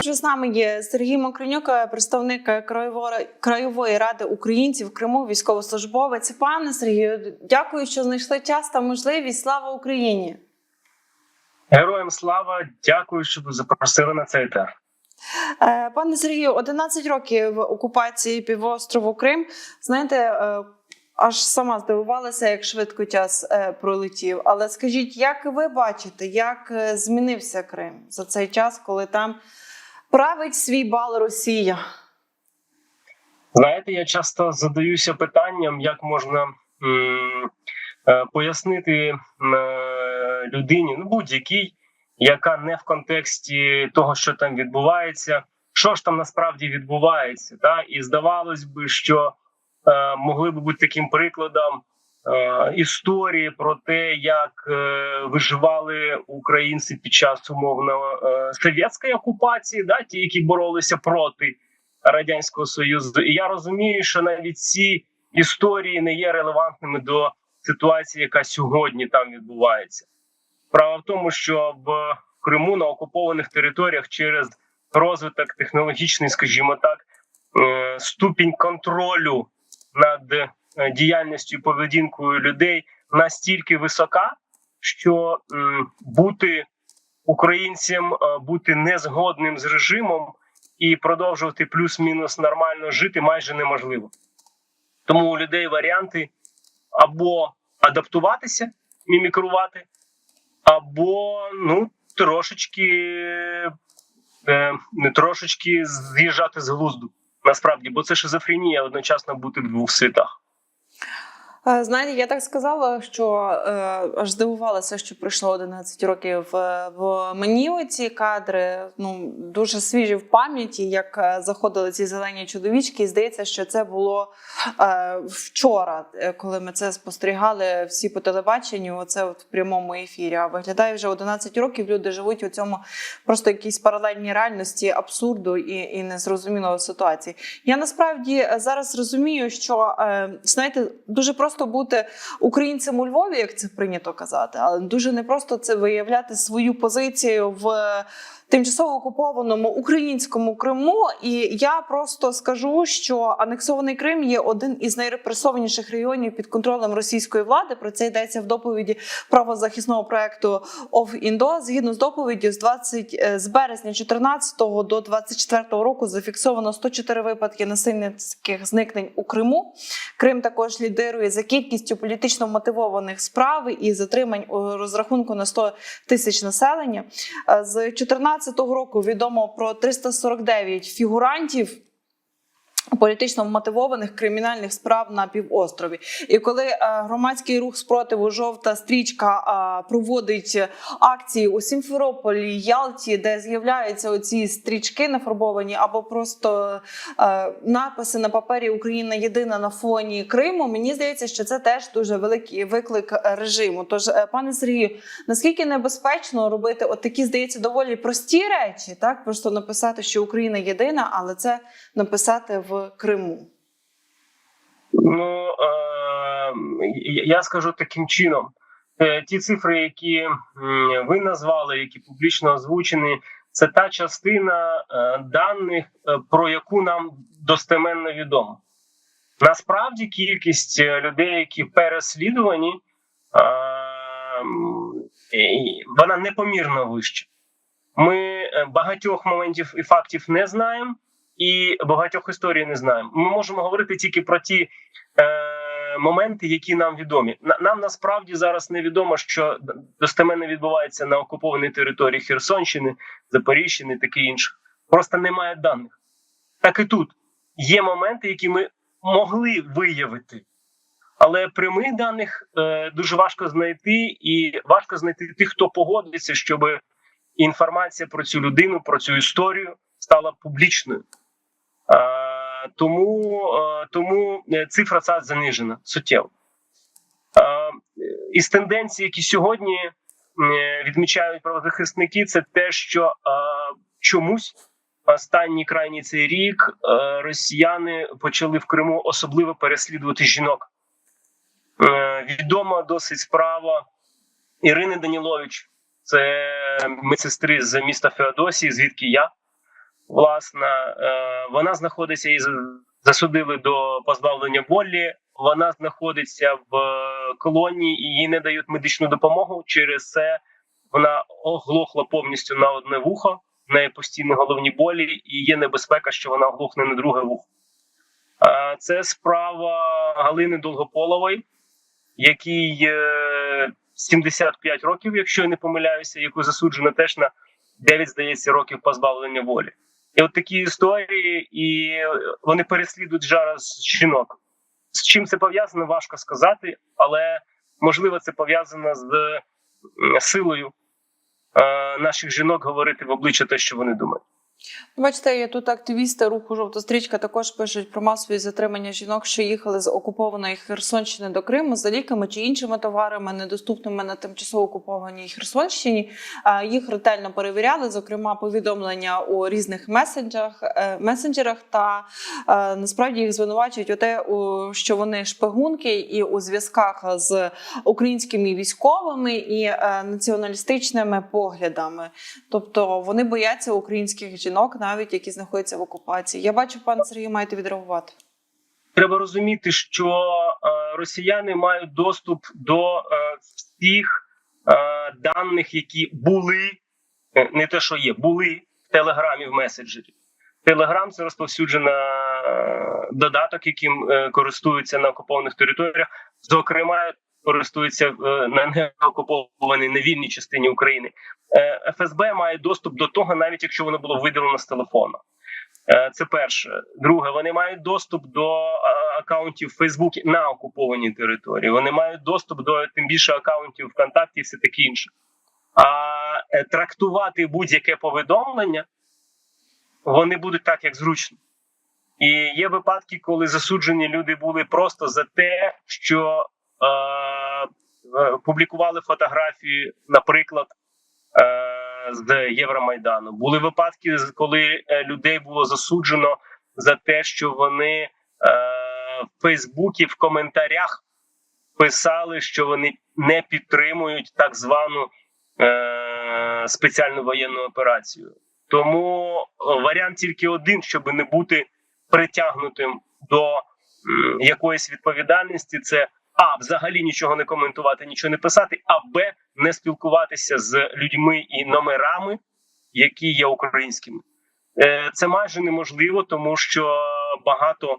Вже з нами є Сергій Мокринюк, представник краєвої, краєвої ради українців в Криму, військовослужбовець. Пане Сергію, дякую, що знайшли час та можливість. Слава Україні! Героям слава, дякую, що ви запросили на цей етер. Е, Пане Сергію, 11 років окупації півострову Крим. Знаєте, е, аж сама здивувалася, як швидко час е, пролетів. Але скажіть, як ви бачите, як змінився Крим за цей час, коли там править свій бал Росія? Знаєте, я часто задаюся питанням, як можна м, е, пояснити м, е, людині, ну будь-якій, яка не в контексті того, що там відбувається, що ж там насправді відбувається. Та? І здавалось би, що е, могли би бути таким прикладом історії про те, як е, виживали українці під час умовно е, совєтської окупації, да? ті, які боролися проти. Радянського Союзу, і я розумію, що навіть ці історії не є релевантними до ситуації, яка сьогодні там відбувається. Справа в тому, що в Криму на окупованих територіях через розвиток технологічний, скажімо так, е, ступінь контролю над е, діяльністю і поведінкою людей настільки висока, що бути українцям, е, бути незгодним з режимом і продовжувати плюс-мінус нормально жити майже неможливо. Тому у людей варіанти або адаптуватися, мімікрувати, або ну трошечки е, трошечки з'їжджати з глузду. Насправді, бо це шизофренія одночасно бути в двох світах. Е, Знаєте, я так сказала, що е, аж здивувалася, що пройшло 11 років. Е, В мені оці кадри ну дуже свіжі в пам'яті, як заходили ці зелені чоловічки. І здається, що це було вчора, коли ми це спостерігали всі по телебаченню. Оце от в прямому ефірі. А виглядає вже 11 років. Люди живуть у цьому просто якійсь паралельній реальності абсурду і, і незрозумілої ситуації. Я насправді зараз розумію, що знаєте, дуже просто бути українцем у Львові, як це прийнято казати, але дуже непросто це виявляти свою позицію в тимчасово окупованому українському Криму. І я просто скажу, що анексований Крим є один із найрепресованіших регіонів під контролем російської влади. Про це йдеться в доповіді правозахисного проекту Indo. Згідно з доповіддю, з 20, е, з березня 14 до 24 року зафіксовано 104 випадки насильницьких зникнень у Криму. Крим також лідирує за кількістю політично мотивованих справ і затримань у розрахунку на 100 тисяч населення. Е, З 2014 року відомо про 349 фігурантів. Політично мотивованих кримінальних справ на півострові, і коли е, громадський рух спротиву жовта стрічка е, проводить акції у Сімферополі, Ялті, де з'являються оці стрічки нафарбовані, або просто е, написи на папері Україна єдина на фоні Криму. Мені здається, що це теж дуже великий виклик режиму. Тож, пане Сергію, наскільки небезпечно робити от такі, здається, доволі прості речі, так просто написати, що Україна єдина, але це написати в Криму. Ну е, я скажу таким чином: Е, ті цифри, які ви назвали, які публічно озвучені, це та частина е, даних, е, про яку нам достеменно відомо. Насправді кількість е, людей, які переслідувані, е, вона непомірно вища. Ми багатьох моментів і фактів не знаємо, і багатьох історій не знаємо. Ми можемо говорити тільки про ті е, моменти, які нам відомі. На- Нам насправді зараз невідомо, що достеменно відбувається на окупованій території Херсонщини, Запоріжжя і таке інше. Просто немає даних. Так і тут є моменти, які ми могли виявити. Але прямих даних е, дуже важко знайти, і важко знайти тих, хто погодиться, щоб інформація про цю людину, про цю історію стала публічною. Тому, е, тому е, цифра ця занижена суттєво. Е, із тенденцій, які сьогодні відмічають правозахисники, це те, що чомусь останній крайній цей рік росіяни почали в Криму особливо переслідувати жінок. Відома досить справа Ірини Данілович, це медсестри з міста Феодосії, звідки я. Власне, е, вона знаходиться і засудили до позбавлення волі. Вона знаходиться в е, колонії і їй не дають медичну допомогу. Через це вона оглохла повністю на одне вухо, в неї постійні головні болі, і є небезпека, що вона оглохне на друге вухо. Е, Це справа Галини Долгополової, якій е, 75 років, якщо я не помиляюся, яку засуджено теж на 9, здається, років позбавлення волі. І от такі історії, і вони переслідують зараз жінок. З чим це пов'язано, важко сказати, але можливо це пов'язано з силою е, наших жінок говорити в обличчя те, що вони думають. Бачите, є тут активісти руху жовта стрічка також пишуть про масові затримання жінок, що їхали з окупованої Херсонщини до Криму за ліками чи іншими товарами, недоступними на тимчасово окупованій Херсонщині. Їх ретельно перевіряли, зокрема, повідомлення у різних месенджерах, е, месенджерах та е, насправді їх звинувачують у те, що вони шпигунки і у зв'язках з українськими військовими і е, націоналістичними поглядами. Тобто вони бояться українських жінок, навіть які знаходяться в окупації. Я бачу, пане Сергій, маєте відреагувати. Треба розуміти, що е, росіяни мають доступ до е, всіх е, даних, які були, не те, що є, були в телеграмі в меседжері. Телеграм це розповсюджена додаток, яким користуються на окупованих територіях, зокрема. Користуються е, на неокупованій невільній частині України. Е, ФСБ має доступ до того, навіть якщо воно було видалено з телефона. Е, Це перше. Друге, вони мають доступ до акаунтів Facebook на окупованій території. Вони мають доступ до тим більше акаунтів ВКонтакті і все таке інше. А трактувати будь-яке повідомлення вони будуть так, як зручно. І є випадки, коли засуджені люди були просто за те, що публікували фотографії, наприклад, е, з Євромайдану. Були випадки, коли е, людей було засуджено за те, що вони е, в Фейсбуці в коментарях писали, що вони не підтримують так звану е, спеціальну воєнну операцію. Тому е, варіант тільки один, щоб не бути притягнутим до якоїсь відповідальності, це а взагалі нічого не коментувати, нічого не писати, а б не спілкуватися з людьми і номерами, які є українськими. Е, Це майже неможливо, тому що багато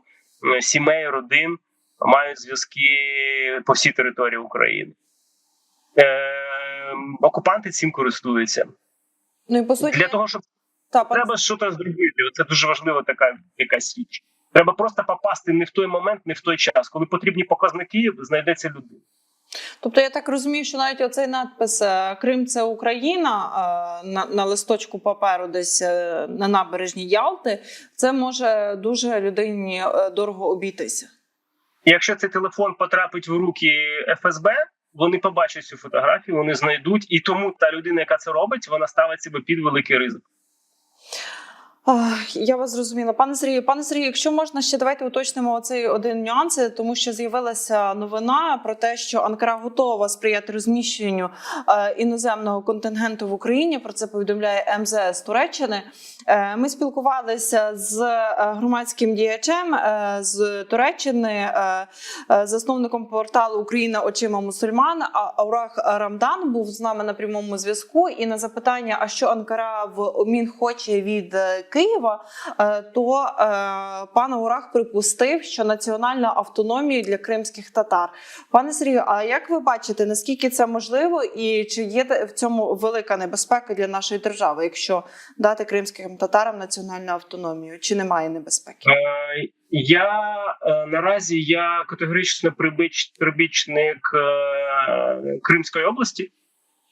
е, сімей, родин мають зв'язки по всій території України. Е, Окупанти цим користуються Ну і по суті, для того, щоб та, треба щось зробити. Це дуже важлива така якась річ. Треба просто попасти не в той момент, не в той час. Коли потрібні показники, знайдеться людина. Тобто я так розумію, що навіть оцей надпис е, Крим це Україна е, на, на листочку паперу, десь е, на набережні Ялти, це може дуже людині дорого обійтися. Якщо цей телефон потрапить в руки ФСБ, вони побачать цю фотографію, вони знайдуть, і тому та людина, яка це робить, вона ставить себе під великий ризик. Я вас зрозуміла, пане Сергію. Пане Сергію, якщо можна ще давайте уточнимо оцей один нюанс, тому що з'явилася новина про те, що Анкара готова сприяти розміщенню е, іноземного контингенту в Україні. Про це повідомляє МЗС Туреччини. Е, ми спілкувалися з е, громадським діячем з Туреччини, засновником порталу Україна очима мусульман. А Аурах Рамдан був з нами на прямому зв'язку. І на запитання, а що Анкара в обмін хоче від Києва, е, то е, пан Аурах припустив, що національна автономія для кримських татар. Пане Сергію, а як ви бачите, наскільки це можливо, і чи є в цьому велика небезпека для нашої держави, якщо дати кримським татарам національну автономію? Чи немає небезпеки? Е, Я наразі я категорично прибіч, прибічник Кримської області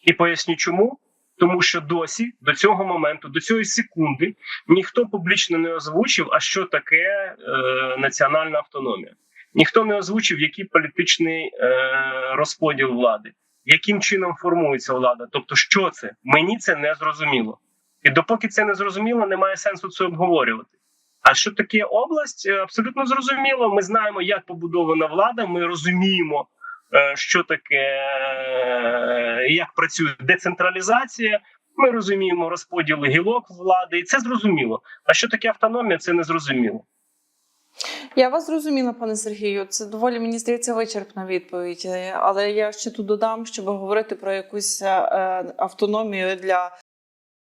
і поясню чому. Тому що досі до цього моменту, до цієї секунди, ніхто публічно не озвучив, а що таке е, національна автономія. Ніхто не озвучив, який політичний е, розподіл влади, яким чином формується влада. Тобто, що це мені це не зрозуміло. І допоки це не зрозуміло, немає сенсу це обговорювати. А що таке область? Е, Абсолютно зрозуміло. Ми знаємо, як побудована влада. Ми розуміємо, е, що таке, е, як працює децентралізація. Ми розуміємо розподіл гілок влади, і це зрозуміло. А що таке автономія, це не зрозуміло. Я вас зрозуміла, пане Сергію. Це доволі мені здається вичерпна відповідь. Е, Але я ще тут додам, щоб говорити про якусь е, автономію для